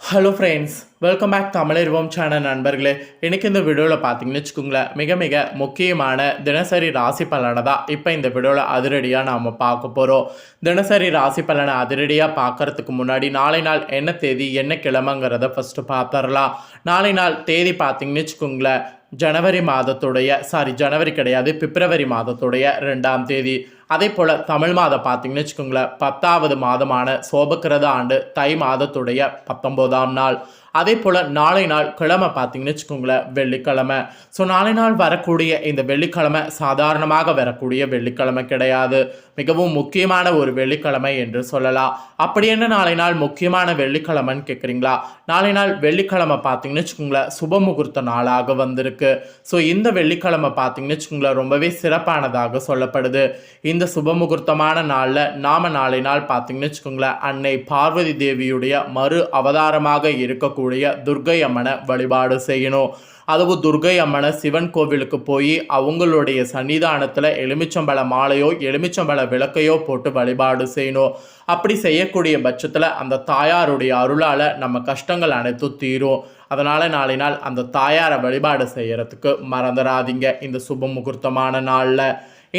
Hello friends welcome back தமிழர்வோம் channel நண்பர்களே. இன்றைக்கி இந்த வீடியோவில் பார்த்தீங்கன்னு வச்சுக்கோங்களேன் மிக மிக முக்கியமான தினசரி ராசி பலனை தான் இப்போ இந்த வீடியோவில் அதிரடியாக நாம் பார்க்க போகிறோம் தினசரி ராசி பலனை அதிரடியாக பார்க்கறதுக்கு முன்னாடி நாளை நாள் என்ன தேதி என்ன கிழமைங்கிறத ஃபஸ்ட்டு பார்த்துடலாம். நாளை நாள் தேதி பார்த்தீங்கன்னு வச்சுக்கோங்களேன் ஜனவரி மாதத்துடைய சாரி ஜனவரி கிடையாது பிப்ரவரி மாதத்துடைய ரெண்டாம் தேதி. அதே போல் தமிழ் மாதம் பார்த்தீங்கன்னு வச்சுக்கோங்களேன் பத்தாவது மாதமான சோபக்கிரத ஆண்டு தை மாதத்துடைய பத்தொம்போதாம் நாள். அதே போல் நாளை நாள் கிழமை பார்த்தீங்கன்னு வச்சுக்கோங்களேன் வெள்ளிக்கிழமை. ஸோ நாளை நாள் வரக்கூடிய இந்த வெள்ளிக்கிழமை சாதாரணமாக வரக்கூடிய வெள்ளிக்கிழமை கிடையாது. மிகவும் முக்கியமான ஒரு வெள்ளிக்கிழமை என்று சொல்லலாம். அப்படி என்ன நாளை நாள் முக்கியமான வெள்ளிக்கிழமைன்னு கேட்குறீங்களா நாளை நாள் வெள்ளிக்கிழமை பார்த்தீங்கன்னு வச்சுக்கோங்களேன் சுப முகூர்த்த நாளாக வந்திருக்கு. ஸோ இந்த வெள்ளிக்கிழமை பார்த்தீங்கன்னு வச்சுக்கோங்களேன் ரொம்பவே சிறப்பானதாக சொல்லப்படுது. இந்த சுப முகூர்த்தமான நாளில் நாம் நாளை நாள் பார்த்தீங்கன்னு வச்சுக்கோங்களேன் அன்னை பார்வதி தேவியுடைய மறு அவதாரமாக இருக்கக்கூடிய துர்க்கை அம்மனை வழிபாடு செய்யணும். அதுவும் துர்க்கை அம்மனை சிவன் கோவிலுக்கு போய் அவங்களுடைய சன்னிதானத்தில் எலுமிச்சம்பழ மாலையோ எலுமிச்சம்பழ விளக்கையோ போட்டு வழிபாடு செய்யணும். அப்படி செய்யக்கூடிய பட்சத்தில் அந்த தாயாருடைய அருளால் நம்ம கஷ்டங்கள் அனைத்தும் தீரும். அதனால் நாளை நாள் அந்த தாயாரை வழிபாடு செய்கிறதுக்கு மறந்துடாதீங்க இந்த சுப முகூர்த்தமான நாளில்.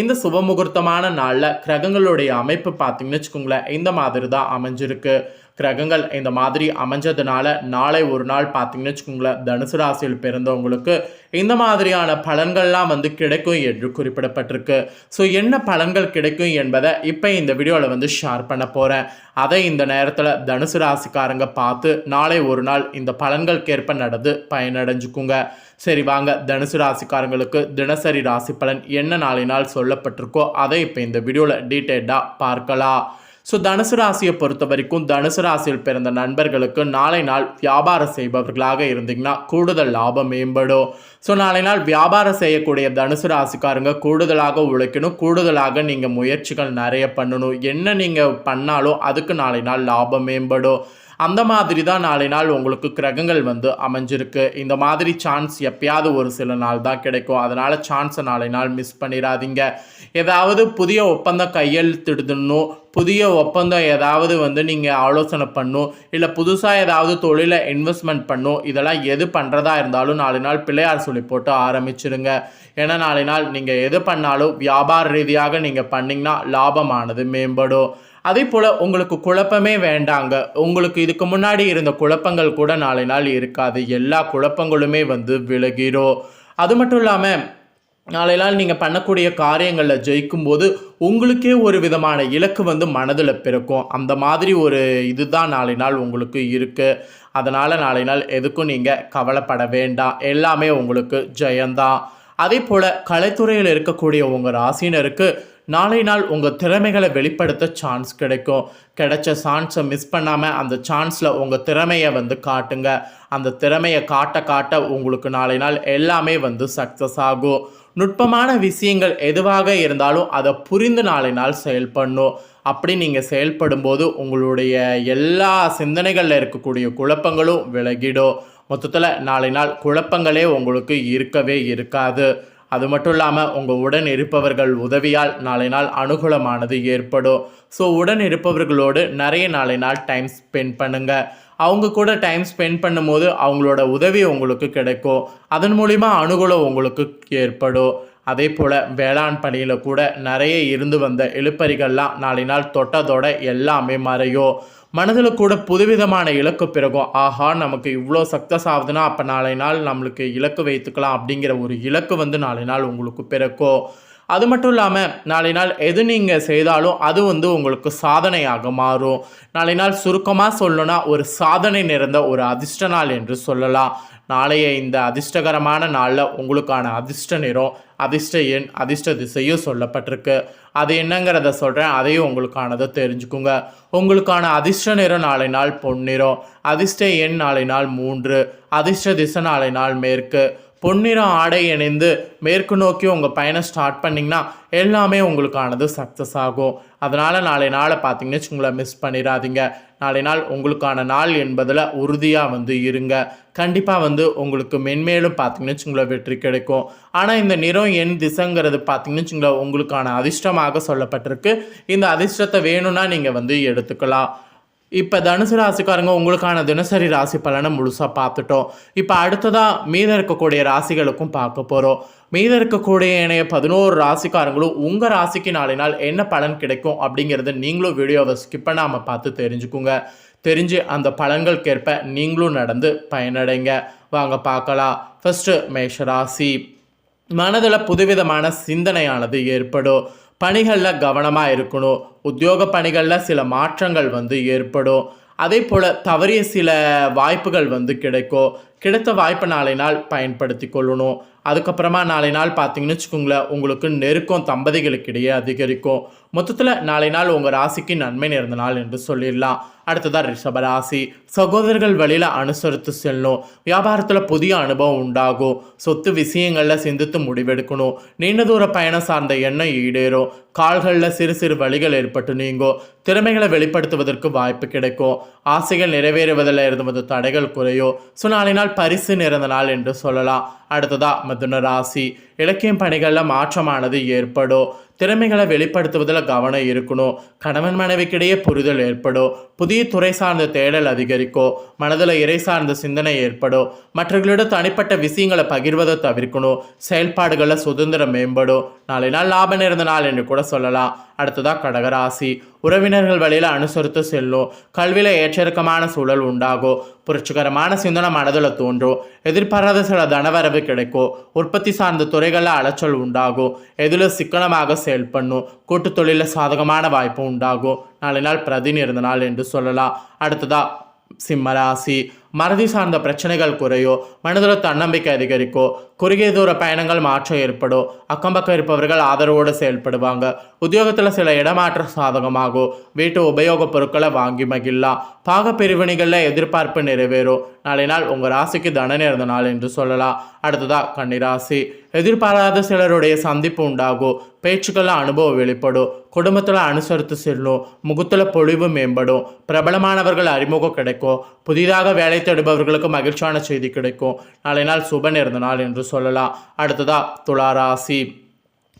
இந்த சுப முகூர்த்தமான நாளில் கிரகங்களுடைய அமைப்பு பார்த்தீங்கன்னு வச்சுக்கோங்களேன் இந்த மாதிரி தான் அமைஞ்சிருக்கு. கிரகங்கள் இந்த மாதிரி அமைஞ்சதுனால நாளை ஒரு நாள் பார்த்தீங்கன்னு வச்சுக்கோங்களேன் தனுசு ராசியில் பிறந்தவங்களுக்கு இந்த மாதிரியான பலன்கள்லாம் வந்து கிடைக்கும் என்று குறிப்பிடப்பட்டிருக்கு. ஸோ என்ன பலன்கள் கிடைக்கும் என்பதை இப்போ இந்த வீடியோவில் வந்து ஷேர் பண்ண போகிறேன் அதை இந்த நேரத்தில் தனுசு ராசிக்காரங்க பார்த்து நாளை ஒரு நாள் இந்த பலன்களுக்கேற்ப நடந்து பயனடைஞ்சுக்குங்க. சரி வாங்க தனுசு ராசிக்காரங்களுக்கு தினசரி ராசி பலன் என்ன நாளை நாள் சொல்லப்பட்டிருக்கோ அதை இப்போ இந்த வீடியோவில் டீட்டெயில்டாக பார்க்கலாம். ஸோ தனுசு ராசியை பொறுத்த வரைக்கும் தனுசு ராசியில் பிறந்த நண்பர்களுக்கு நாளை நாள் வியாபாரம் செய்பவர்களாக இருந்தீங்கன்னா கூடுதல் லாபம் மேம்படும். ஸோ நாளை நாள் வியாபாரம் செய்யக்கூடிய தனுசு ராசிக்காரங்க கூடுதலாக உழைக்கணும் கூடுதலாக நீங்கள் முயற்சிகள் நிறைய பண்ணணும். என்ன நீங்கள் பண்ணாலும் அதுக்கு நாளை நாள் லாபம் மேம்படும். அந்த மாதிரி தான் நாளை நாள் உங்களுக்கு கிரகங்கள் வந்து அமைஞ்சிருக்கு. இந்த மாதிரி சான்ஸ் எப்பயாவது ஒரு சில நாள் தான் கிடைக்கும். அதனால் சான்ஸை நாளை நாள் மிஸ் பண்ணிடாதீங்க. ஏதாவது புதிய ஒப்பந்தம் கையெழுத்திடணும். புதிய ஒப்பந்தம் ஏதாவது வந்து நீங்கள் ஆலோசனை பண்ணும். இல்லை புதுசாக ஏதாவது தொழிலை இன்வெஸ்ட்மெண்ட் பண்ணும். இதெல்லாம் எது பண்ணுறதா இருந்தாலும் நாலு நாள் பிள்ளையார் சொல்லி போட்டு ஆரம்பிச்சிடுங்க ஏன்னா நாளை நாள் நீங்கள் எது பண்ணாலும் வியாபார ரீதியாக நீங்கள் பண்ணிங்கன்னா லாபமானது மேம்படும். அதே போல் உங்களுக்கு குழப்பமே வேண்டாங்க. உங்களுக்கு இதுக்கு முன்னாடி இருந்த குழப்பங்கள் கூட நாளை நாள் இருக்காது. எல்லா குழப்பங்களுமே வந்து விலகிடும் அது மட்டும் இல்லாமல் நாளை நாள் நீங்கள் பண்ணக்கூடிய காரியங்களில் ஜெயிக்கும்போது உங்களுக்கே ஒரு விதமான இலக்கு வந்து மனதில் பிறக்கும். அந்த மாதிரி ஒரு இதுதான் நாளை நாள் உங்களுக்கு இருக்குது அதனால் நாளை நாள் எதுக்கும் நீங்கள் கவலைப்பட வேண்டாம். எல்லாமே உங்களுக்கு ஜெயந்தான். அதே போல் கலைத்துறையில் இருக்கக்கூடிய உங்கள் ராசினருக்கு நாளை நாள் உங்கள் திறமைகளை வெளிப்படுத்த சான்ஸ் கிடைக்கும். கிடைச்ச சான்ஸை மிஸ் பண்ணாமல் அந்த சான்ஸில் உங்கள் திறமையை வந்து காட்டுங்க. அந்த திறமையை காட்ட காட்ட உங்களுக்கு நாளை நாள் எல்லாமே வந்து சக்ஸஸ் ஆகும். நுட்பமான விஷயங்கள் எதுவாக இருந்தாலும் அதை புரிந்து நாளை நாள் செயல்படணும். அப்படி நீங்கள் செயல்படும்போது உங்களுடைய எல்லா சிந்தனைகளில் இருக்கக்கூடிய குழப்பங்களும் விலகிடும். மொத்தத்தில் நாளை நாள் குழப்பங்களே உங்களுக்கு இருக்கவே இருக்காது. அது மட்டும் இல்லாமல் உங்கள் உடன் இருப்பவர்கள் உதவியால் நாளை நாள் அனுகூலமானது ஏற்படும். ஸோ உடன் இருப்பவர்களோடு நிறைய நாளை நாள் டைம் ஸ்பெண்ட் பண்ணுங்கள் அவங்க கூட டைம் ஸ்பெண்ட் பண்ணும்போது அவங்களோட உதவி உங்களுக்கு கிடைக்கும். அதன் மூலிமா அனுகூலம் உங்களுக்கு ஏற்படும். அதே போல் வேளாண் பணியில் கூட நிறைய இருந்து வந்த இழுப்பறிகள்லாம் நாளை நாள் தொட்டதோட எல்லாமே மறையும். மனதில் கூட புதுவிதமான இலக்கு பிறகும் ஆஹா நமக்கு இவ்வளோ சக்ஸஸ் ஆகுதுன்னா அப்போ நாளை நாள் நம்மளுக்கு இலக்கு வைத்துக்கலாம் அப்படிங்கிற ஒரு இலக்கு வந்து நாளை நாள் உங்களுக்கு பிறக்கும் அது மட்டும் இல்லாமல் நாளை நாள் எது நீங்கள் செய்தாலும் அது வந்து உங்களுக்கு சாதனையாக மாறும். நாளை நாள் சுருக்கமாக சொல்லணும்னா ஒரு சாதனை நிறைந்த ஒரு அதிர்ஷ்ட நாள் என்று சொல்லலாம். நாளைய இந்த அதிர்ஷ்டகரமான நாளில் உங்களுக்கான அதிர்ஷ்ட நிறம் அதிர்ஷ்ட எண் அதிர்ஷ்ட திசையும் சொல்லப்பட்டிருக்கு. அது என்னங்கிறத சொல்கிறேன் அதையும் உங்களுக்கானதை தெரிஞ்சுக்குங்க. உங்களுக்கான அதிர்ஷ்ட நிறம் நாளை நாள் பொன்னிறம் அதிர்ஷ்ட எண் நாளை நாள் மூன்று அதிர்ஷ்ட திசை நாளை நாள் மேற்கு. பொன்னிறம் ஆடை இணைந்து மேற்கு நோக்கி உங்கள் பயணம் ஸ்டார்ட் பண்ணிங்கன்னா எல்லாமே உங்களுக்கானது சக்ஸஸ் ஆகும். அதனால் நாளை நாளை பார்த்தீங்கன்னு வச்சுங்களேன் மிஸ் பண்ணிடாதீங்க. நாளை நாள் உங்களுக்கான நாள் என்பதில் உறுதியாக வந்து இருங்க. கண்டிப்பாக வந்து உங்களுக்கு மென்மேலும் பார்த்தீங்கன்னு வச்சுங்களேன் வெற்றி கிடைக்கும். ஆனால் இந்த நிறம் எண் திசைங்கிறது பார்த்தீங்கன்னு வச்சுங்களேன் உங்களுக்கான அதிர்ஷ்டமாக சொல்லப்பட்டிருக்கு. இந்த அதிர்ஷ்டத்தை வேணும்னா நீங்கள் வந்து எடுத்துக்கலாம். இப்போ தனுசு ராசிக்காரங்க உங்களுக்கான தினசரி ராசி பலனை முழுசாக பார்த்துட்டோம். இப்போ அடுத்ததாக மீதம் இருக்கக்கூடிய ராசிகளுக்கும் பார்க்க போகிறோம் மீதம் இருக்கக்கூடிய இணைய பதினோரு ராசிக்காரங்களும் உங்கள் ராசிக்கு நாளை நாள் என்ன பலன் கிடைக்கும் அப்படிங்கிறத நீங்களும் வீடியோவை ஸ்கிப் பண்ணாமல் பார்த்து தெரிஞ்சுக்குங்க. தெரிஞ்சு அந்த பலன்களுக்கேற்ப நீங்களும் நடந்து பயனடைங்க. வாங்க பார்க்கலாம். ஃபஸ்ட்டு மேஷராசி மனதில் புதுவிதமான சிந்தனையானது ஏற்படும். பணிகளில் கவனமாக இருக்கணும். உத்தியோக பணிகளில் சில மாற்றங்கள் வந்து ஏற்படும். அதே போல் தவறிய சில வாய்ப்புகள் வந்து கிடைக்கும். கிடைத்த வாய்ப்பை நாளை நாள் பயன்படுத்தி கொள்ளணும். அதுக்கப்புறமா நாளை நாள் பார்த்தீங்கன்னு வச்சுக்கோங்களேன் உங்களுக்கு நெருக்கம் தம்பதிகளுக்கிடையே அதிகரிக்கும். மொத்தத்தில் நாளை நாள் உங்கள் ராசிக்கு நன்மை நேர்ந்த நாள் என்று சொல்லிடலாம். அடுத்ததாக ரிஷபராசி சகோதரர்கள் வழியில் அனுசரித்து செல்லணும். வியாபாரத்தில் புதிய அனுபவம் உண்டாகும். சொத்து விஷயங்களில் சிந்தித்து முடிவெடுக்கணும். நீண்ட தூர பயணம் சார்ந்த எண்ணம் ஈடேறும். கால்களில் சிறு சிறு வழிகள் ஏற்பட்டு நீங்கும். திறமைகளை வெளிப்படுத்துவதற்கு வாய்ப்பு கிடைக்கும். ஆசைகள் நிறைவேறுவதில் இருந்து வந்த தடைகள் குறையும். ஸோ நாளை நாள் பரிசு நிறந்த நாள் என்று சொல்லலாம். அடுத்ததா மிதுன ராசி. இலக்கியம் பணிகளில் மாற்றமானது ஏற்படும். திறமைகளை வெளிப்படுத்துவதில் கவனம் இருக்கணும். கணவன் மனைவிக்கிடையே புரிதல் ஏற்படும். புதிய துறை சார்ந்த தேடல் அதிகரிக்கும். மனதில் இறை சார்ந்த சிந்தனை ஏற்படும். மற்றவர்களிடம் தனிப்பட்ட விஷயங்களை பகிர்வதை தவிர்க்கணும். செயல்பாடுகளில் சுதந்திரம் மேம்படும். நாளை நாள் லாபம் நிறந்த நாள் என்று கூட சொல்லலாம். அடுத்ததாக கடகராசி. உறவினர்கள் வழியில் அனுசரித்து செல்லும் கல்வியில் ஏற்றிறக்கமான சூழல் உண்டாகும் புரட்சிகரமான சிந்தனை மனதில் தோன்றும் எதிர்பாராத சில தனவரவு கிடைக்கும் உற்பத்தி சார்ந்த துறைகளில் அலைச்சல் உண்டாகும் எதில் சிக்கனமாக செயல்படணும் கூட்டு தொழிலில் சாதகமான வாய்ப்பு உண்டாகும் நாளை நாள் பிரதின் இருந்த நாள் என்று சொல்லலாம் அடுத்ததா சிம்மராசி மறதி சார்ந்த பிரச்சனைகள் குறையோ மனதில் தன்னம்பிக்கை அதிகரிக்கோ குறுகிய தூர பயணங்கள் மாற்றம் ஏற்படும் அக்கம் பக்கம் இருப்பவர்கள் ஆதரவோடு செயல்படுவாங்க. உத்தியோகத்தில் சில இடமாற்றம் சாதகமாகும் வீட்டு உபயோகப் பொருட்களை வாங்கி மகிழலாம். பாக பிரிவினைகளில் எதிர்பார்ப்பு நிறைவேறும். நாளை நாள் உங்கள் ராசிக்கு தன நேர்ந்த நாள் என்று சொல்லலாம். அடுத்ததாக கன்னிராசி எதிர்பாராத சிலருடைய சந்திப்பு உண்டாகும் பேச்சுக்களில் அனுபவம் வெளிப்படும் குடும்பத்தில் அனுசரித்து செல்லும் முகத்தில் பொழிவு மேம்படும் பிரபலமானவர்கள் அறிமுகம் கிடைக்கும் புதிதாக வேலை தேடுபவர்களுக்கு மகிழ்ச்சியான செய்தி கிடைக்கும். நாளை நாள் சுப நேர்ந்த நாள் என்று சொல்லலாம். அடுத்ததா துளாராசி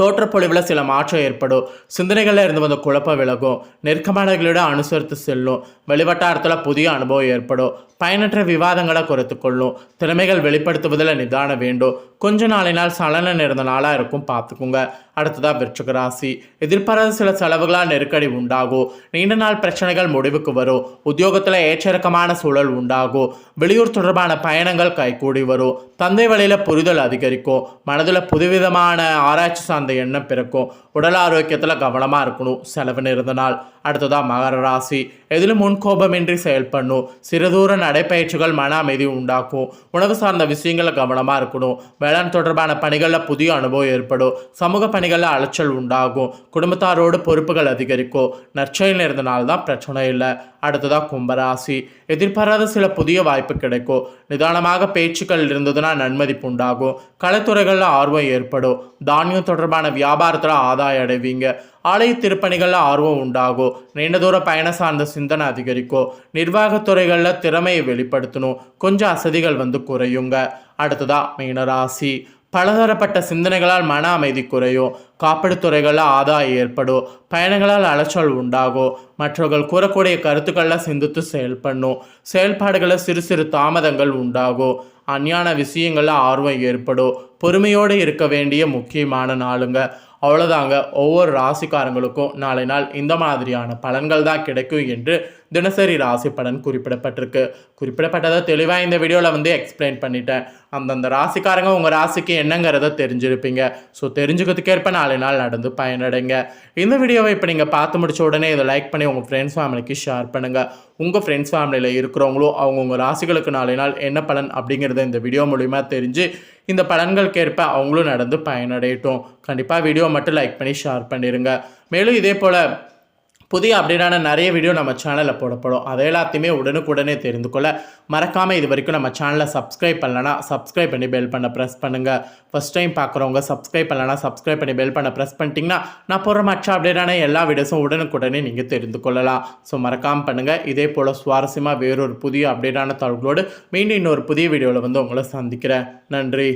தோற்றப்பொழிவில் சில மாற்றம் ஏற்படும். சிந்தனைகளில் இருந்து வந்த குழப்பம் விலகும். நெருக்கமானவர்களிடம் அனுசரித்து செல்லும். வெளிவட்டாரத்தில் புதிய அனுபவம் ஏற்படும். பயனற்ற விவாதங்களை குறைத்து கொள்ளும். திறமைகள் வெளிப்படுத்துவதில் நிதானம் வேண்டும். கொஞ்ச நாளினால் சலன நேர்ந்த நாளாக இருக்கும் பார்த்துக்குங்க. அடுத்ததாக விருச்சிக ராசி. எதிர்பாராத சில செலவுகளால் நெருக்கடி உண்டாகும். நீண்ட நாள் பிரச்சனைகள் முடிவுக்கு வரும். உத்தியோகத்தில் ஏற்றிறக்கமான சூழல் உண்டாகும். வெளியூர் தொடர்பான பயணங்கள் கைகூடி வரும். தந்தை வழியில் புரிதல் அதிகரிக்கும். மனதில் புதுவிதமான ஆராய்ச்சி சார்ந்த எண்ணம் பிறக்கும். உடல் ஆரோக்கியத்தில் கவனமாக இருக்கணும். செலவு நிறந்த நாள். அடுத்ததாக மகர ராசி. எதிலும் முன்கோபமின்றி செயல்படணும். சிறுதூர நடைப்பயிற்சிகள் மன அமைதி உண்டாக்கும். உணவு சார்ந்த விஷயங்களில் கவனமாக இருக்கணும். வேளாண் தொடர்பான பணிகளில் புதிய அனுபவம் ஏற்படும். சமூக பணிகளில் அலைச்சல் உண்டாகும். குடும்பத்தாரோடு பொறுப்புகள் அதிகரிக்கும். நற்செயல் இருந்தனால தான் பிரச்சனை இல்லை. அடுத்ததாக கும்பராசி. எதிர்பாராத சில புதிய வாய்ப்பு கிடைக்கும். நிதானமாக பேச்சுக்கள் இருந்ததுன்னா நன்மதிப்பு உண்டாகும். கலைத்துறைகளில் ஆர்வம் ஏற்படும். தானியம் தொடர்பான வியாபாரத்தில் ஆதாயம் அடைவீங்க. ஆலய திருப்பணிகளில் ஆர்வம் உண்டாகும். நீண்ட தூர பயண சார்ந்த சிந்தனை அதிகரிக்கும். நிர்வாகத்துறைகளில் திறமையை வெளிப்படுத்தணும். கொஞ்சம் அசதிகள் வந்து குறையுங்க. அடுத்ததா மீனராசி. பலதரப்பட்ட சிந்தனைகளால் மன அமைதி குறையும். காப்பீடு துறைகளில் ஆதாயம் ஏற்படும். பயணங்களால் அலைச்சல் உண்டாகும். மற்றவர்கள் கூறக்கூடிய கருத்துக்களில் சிந்தித்து செயல்படணும். செயல்பாடுகளில் சிறு சிறு தாமதங்கள் உண்டாகும். அஞ்ஞான விஷயங்களில் ஆர்வம் ஏற்படும். பொறுமையோடு இருக்க வேண்டிய முக்கியமான நாளுங்க. அவ்வளோதாங்க ஒவ்வொரு ராசிக்காரங்களுக்கும் நாளை நாள் இந்த மாதிரியான பலன்கள் தான் கிடைக்கும் என்று தினசரி ராசி பலன் குறிப்பிடப்பட்டிருக்கு. குறிப்பிடப்பட்டதை தெளிவாக இந்த வீடியோவில் வந்து எக்ஸ்பிளைன் பண்ணிட்டேன். அந்தந்த ராசிக்காரங்க உங்கள் ராசிக்கு என்னங்கிறத தெரிஞ்சிருப்பீங்க. ஸோ தெரிஞ்சுக்கிறதுக்கேற்ப நாளை நாள் நடந்து பயனடைங்க. இந்த வீடியோவை இப்போ நீங்கள் பார்த்து முடிச்ச உடனே இதை லைக் பண்ணி உங்கள் ஃப்ரெண்ட்ஸ் ஃபேமிலிக்கு ஷேர் பண்ணுங்கள் உங்கள் ஃப்ரெண்ட்ஸ் ஃபேமிலியில் இருக்கிறவங்களும் அவங்கவுங்க ராசிகளுக்கு நாளை நாள் என்ன பலன் அப்படிங்கிறத இந்த வீடியோ மூலிமா தெரிஞ்சு இந்த பலன்களுக்கேற்ப அவங்களும் நடந்து பயனடையட்டும். கண்டிப்பாக வீடியோ மட்டும் லைக் பண்ணி ஷேர் பண்ணிடுங்க மேலும் இதே போல் புதிய அப்டேட்டான நிறைய வீடியோ நம்ம சேனலில் போடப்படும். அதை எல்லாத்தையுமே உடனுக்குடனே தெரிந்து கொள்ள மறக்காமல் இது வரைக்கும் நம்ம சேனலை சப்ஸ்கிரைப் பண்ணலன்னா சப்ஸ்கிரைப் பண்ணி பெல் பண்ண ப்ரெஸ் பண்ணுங்கள் ஃபஸ்ட் டைம் பார்க்குறவங்க சப்ஸ்கிரைப் பண்ணலனா சப்ஸ்கிரைப் பண்ணி பெல் பண்ண ப்ரெஸ் பண்ணிட்டீங்கன்னா நான் போடுற மற்ற அப்டேட்டான எல்லா வீடியோஸும் உடனுக்குடனே நீங்கள் தெரிந்து கொள்ளலாம். ஸோ மறக்காமல் பண்ணுங்கள் இதே போல் சுவாரஸ்யமாக வேறொரு புதிய அப்டேட்டான தகவலோடு மீண்டும் இன்னொரு புதிய வீடியோவில் வந்து உங்களை சந்திக்கிறேன். நன்றி.